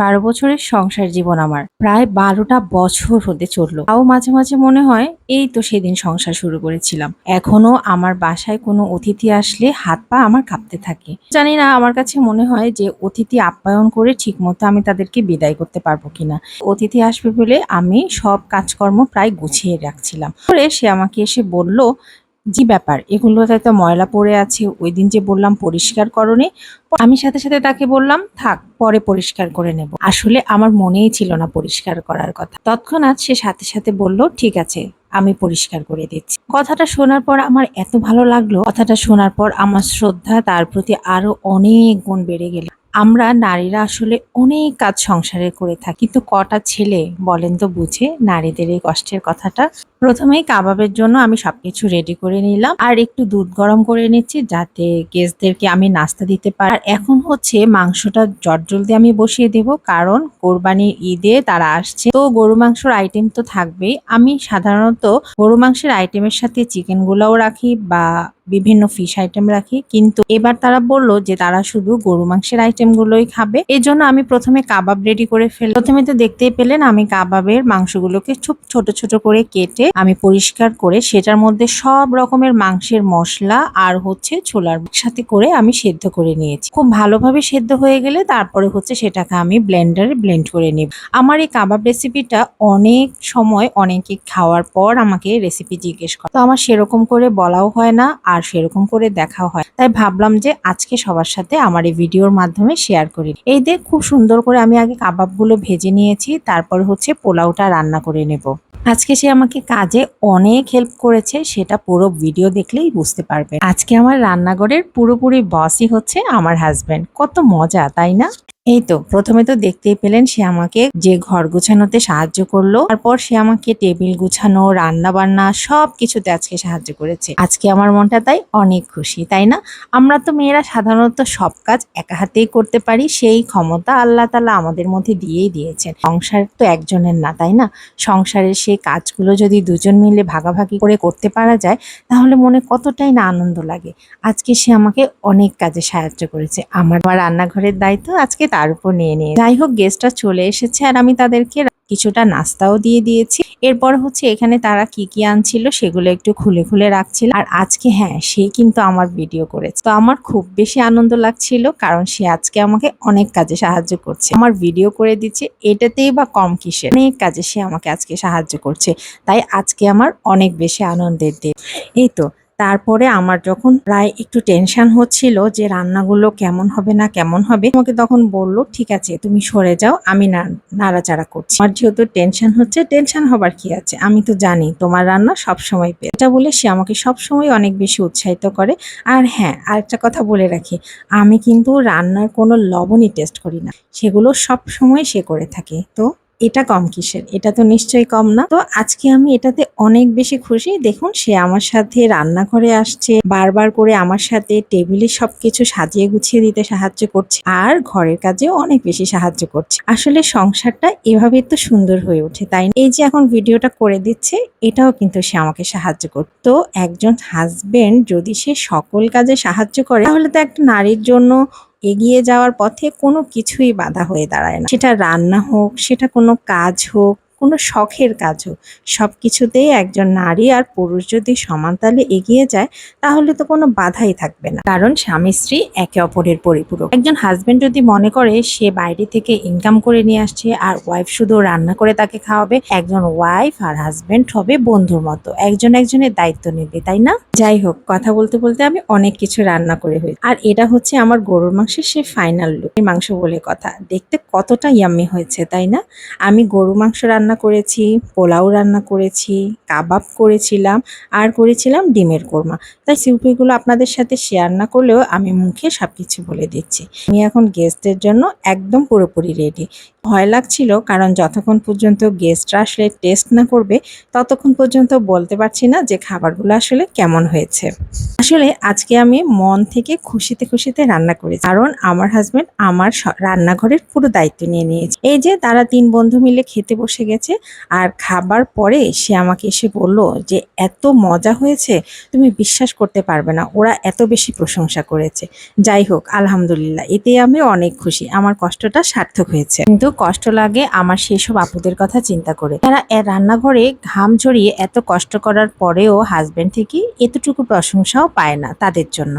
বারো বছরের সংসার জীবন আমার। প্রায় বারোটা বছর হতে চলল। তাও মাঝে মাঝে মনে হয়, এই তো সেদিন সংসার শুরু করেছিলাম। এখনও আমার বাসায় কোনো অতিথি আসলে হাত পা আমার কাঁপতে থাকে। জানি না, আমার কাছে মনে হয় যে অতিথি আপ্যায়ন করে ঠিকমতো আমি তাদেরকে বিদায় করতে পারব কিনা। অতিথি আসবে বলে আমি সব কাজকর্ম প্রায় গুছিয়ে রাখছিলাম। পরে সে আমাকে এসে বলল জি, ব্যাপার। এগুলোতে তো ময়লা পড়ে আছে ওই দিন যে বললাম পরিষ্কার করনি, আমি সাথে সাথে তাকে বললাম, থাক, পরে পরিষ্কার করে নেব। আসলে আমার মনেই ছিল না পরিষ্কার করার কথা। তৎক্ষণাৎ সে সাথে সাথে বলল, ঠিক আছে, আমি পরিষ্কার করে দিচ্ছি। কথাটা শোনার পর আমার এত ভালো লাগল। কথাটা শোনার পর আমার শ্রদ্ধা তার প্রতি আরও অনেক গুণ বেড়ে গেল। আমরা নারীরা আসলে অনেক কাজ সংসারে করে থাকি। কিন্তু কটা ছেলে বলেন তো বুঝে নারীদের এই কষ্টের কথাটা। প্রথমেই কাবাবের জন্য আমি সবকিছু রেডি করে নিলাম আর একটু দুধ গরম করে নিচ্ছি যাতে গেস্টদেরকে আমি নাস্তা দিতে পারি। আর এখন হচ্ছে মাংসটা জলদি আমি বসিয়ে দেব কারণ কোরবানির ঈদে তারা আসছে। তো গরু মাংসর আইটেম তো থাকবেই। আমি সাধারণত গরু মাংসের আইটেমের সাথে চিকেন গুলাও রাখি বা বিভিন্ন ফিশ আইটেম রাখি। কিন্তু এবার তারা বলল যে তারা শুধু গরু মাংসের আইটেম গুলোই খাবে। এই জন্য আমি প্রথমে কাবাব রেডি করে ফেল প্রথমে তো দেখতেই পেলেন আমি কাবাবের মাংসগুলোকে খুব ছোট ছোট করে কেটে আমি পরিষ্কার করে সেটার মধ্যে সব রকমের মাংসের মশলা আর হচ্ছে ছোলার সাথে করে আমি সেদ্ধ করে নিয়েছি। খুব ভালোভাবে সেদ্ধ হয়ে গেলে তারপরে হচ্ছে সেটাকে আমি ব্লেন্ডারে ব্লেন্ড করে নিব। আমার এই কাবাব রেসিপিটা অনেক সময় অনেকে খাওয়ার পর আমাকে রেসিপি জিজ্ঞেস করে। তো আমার সেরকম করে বলাও হয় না আর সেরকম করে দেখাও হয়। তাই ভাবলাম যে আজকে সবার সাথে আমার এই ভিডিওর মাধ্যমে শেয়ার করি। এই দেখ খুব সুন্দর করে আমি আগে কাবাবগুলো ভেজে নিয়েছি, তারপর হচ্ছে পোলাওটা রান্না করে নেব। আজকে সে আমাকে কাজে অনেক হেল্প করেছে, সেটা পুরো ভিডিও দেখলেই বুঝতে পারবে। আজকে আমার রান্নাঘরের পুরোপুরি বসই হচ্ছে আমার হাজবেন্ড কত মজা, তাই না? এই তো, প্রথমে তো দেখতেই পেলেন সে আমাকে যে ঘর গুছানোতে সাহায্য করল, তারপর সে আমাকে টেবিল গুছানো রান্না বান্না সব কিছুতে আজকে সাহায্য করেছে। আজকে আমার মনটা তাই অনেক খুশি, তাই না? আমরা তো মেয়েরা সাধারণত সব কাজ একা হাতেই করতে পারি, সেই ক্ষমতা আল্লাহ তালা আমাদের মধ্যে দিয়েই দিয়েছেন। সংসার তো একজনের না, তাই না? সংসারের সেই কাজগুলো যদি দুজন মিলে ভাগাভাগি করে করতে পারা যায়, তাহলে মনে কতটাই না আনন্দ লাগে। আজকে সে আমাকে অনেক কাজে সাহায্য করেছে। আমার রান্নাঘরের দায়িত্ব আজকে তার উপর নিয়ে নিয়ে। যাই হোক গেস্টরা চলে এসেছে আর আমি তাদেরকে কিছুটা নাস্তাও দিয়ে দিয়েছি। এরপর হচ্ছে এখানে তারা কি কি আনছিল সেগুলো একটু খুলে খুলে রাখছিল। আর আজকে হ্যাঁ সে কিন্তু আমার ভিডিও করেছে। তো আমার খুব বেশি আনন্দ লাগছিল কারণ সে আজকে আমাকে অনেক কাজে সাহায্য করছে। আমার ভিডিও করে দিচ্ছে, এটাতেই বা কম কিসে অনেক কাজে সে আমাকে আজকে সাহায্য করছে। তাই আজকে আমার অনেক বেশি আনন্দের দিন। এই তো তারপরে আমার যখন প্রায় একটু টেনশন হচ্ছিল যে রান্নাগুলো কেমন হবে না কেমন হবে, আমাকে তখন বলল, ঠিক আছে, তুমি সরে যাও, আমি নাড়াচাড়া করছি। আমার যেহেতু টেনশন হচ্ছে টেনশন হবার কি আছে? আমি তো জানি, তোমার রান্না সব সময় পেয়ে। এটা বলে সে আমাকে সব সময় অনেক বেশি উৎসাহিত করে। আর হ্যাঁ আরেকটা কথা বলে রাখি, আমি কিন্তু রান্নার কোনো লবণই টেস্ট করি না। সেগুলো সব সময় সে করে থাকে। তো এটা কম কিসের? এটা তো নিশ্চয়ই কম না। তো আজকে আমি এটাতে অনেক বেশি খুশি। দেখুন, সে আমার সাথে রান্নাঘরে আসছে, বারবার করে আমার সাথে টেবিলে সবকিছু সাজিয়ে গুছিয়ে দিতে সাহায্য করছে আর ঘরের কাজেও অনেক বেশি সাহায্য করছে। আসলে সংসারটা এভাবে তো সুন্দর হয়ে ওঠে, তাই? এই যে এখন ভিডিওটা করে দিচ্ছে, এটাও কিন্তু সে আমাকে সাহায্য করতো একজন হাজবেন্ড যদি সে সকল কাজে সাহায্য করে, তাহলে তো একটা নারীর জন্য এগিয়ে যাওয়ার পথে কোনো কিছুই বাধা হয়ে দাঁড়ায় না। সেটা রান্না হোক, সেটা কোনো কাজ হোক কোনো শখের কাজ হোক সব কিছুতেই একজন নারী আর পুরুষ যদি সমান তালে এগিয়ে যায়, তাহলে তো কোনো বাধাই থাকবে না। কারণ স্বামী স্ত্রী একে অপরের পরিপূরক। একজন হাজবেন্ড যদি মনে করে সে বাইরে থেকে ইনকাম করে নিয়ে আসছে আর ওয়াইফ শুধু রান্না করে তাকে খাওয়াবে, একজন ওয়াইফ আর হাজবেন্ড হবে বন্ধুর মতো। একজন একজনের দায়িত্ব নেবে, তাই না? যাই হোক, কথা বলতে বলতে আমি অনেক কিছু রান্না করে হয়েছি আর এটা হচ্ছে আমার গরুর মাংসের সে ফাইনাল লুক মাংস বলে কথা। দেখতে কতটা ইয়াম্মি হয়েছে, তাই না? আমি গরু মাংস রান্না করেছি, পোলাও রান্না করেছি, কাবাব করেছিলাম, আর করেছিলাম ডিমের কোরমা। তাই রেসিপিগুলো আপনাদের সাথে শেয়ার না করলেও আমি মুখে সব কিছু বলে দিচ্ছি। আমি এখন গেস্টের জন্য একদম পুরোপুরি রেডি ভয় লাগছিল কারণ যতক্ষণ পর্যন্ত গেস্টরা আসলে টেস্ট না করবে, ততক্ষণ পর্যন্ত বলতে পারছি না যে খাবারগুলো আসলে কেমন হয়েছে। আসলে আজকে আমি মন থেকে খুশিতে খুশিতে রান্না করেছি। কারণ আমার হাজবেন্ড আমার রান্নাঘরের পুরো দায়িত্ব নিয়ে নিয়েছে। এই যে তারা তিন বন্ধু মিলে খেতে বসে গেল গেছে আর খাবার পরে সে আমাকে এসে বলল যে, এত মজা হয়েছে, তুমি বিশ্বাস করতে পারবে না। ওরা এত বেশি প্রশংসা করেছে। যাই হোক, আলহামদুলিল্লাহ, এতে আমি অনেক খুশি। আমার কষ্টটা সার্থক হয়েছে। কিন্তু কষ্ট লাগে আমার সেসব আপুদের কথা চিন্তা করে। তারা রান্নাঘরে ঘাম ঝরিয়ে এত কষ্ট করার পরেও হাজবেন্ড থেকে এতটুকু প্রশংসাও পায় না তাদের জন্য।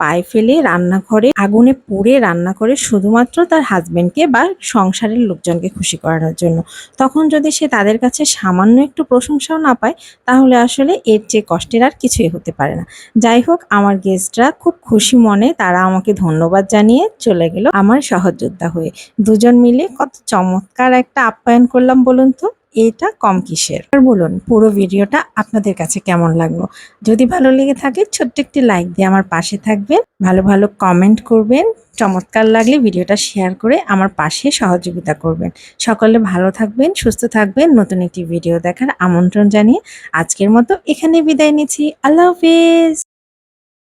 পায়ে ফেলে রান্নাঘরে আগুনে পুড়ে রান্না করে শুধুমাত্র তার হাজবেন্ডকে বা সংসারের লোকজনকে খুশি করানোর জন্য। তখন যদি সে তাদের কাছে সামান্য একটু প্রশংসাও না পায়, তাহলে আসলে এর চেয়ে কষ্টের আর কিছুই হতে পারে না। যাই হোক, আমার গেস্টরা খুব খুশি মনে তারা আমাকে ধন্যবাদ জানিয়ে চলে গেল আমার সহযোদ্ধা হয়ে। দুজন মিলে কত চমৎকার একটা আপ্যায়ন করলাম বলুন তো। এটা কম কিসের? আর বলুন, পুরো ভিডিওটা আপনাদের কাছে কেমন লাগল? যদি ভালো লেগে থাকে, ছোট্ট একটি লাইক দিয়ে আমার পাশে থাকবেন। ভালো ভালো কমেন্ট করবেন। চমৎকার লাগলে ভিডিওটা শেয়ার করে আমার পাশে সহযোগিতা করবেন। সকলে ভালো থাকবেন, সুস্থ থাকবেন। নতুন একটি ভিডিও দেখার আমন্ত্রণ জানিয়ে আজকের মতো এখানে বিদায় নিচ্ছি। আল্লাহ হাফিজ!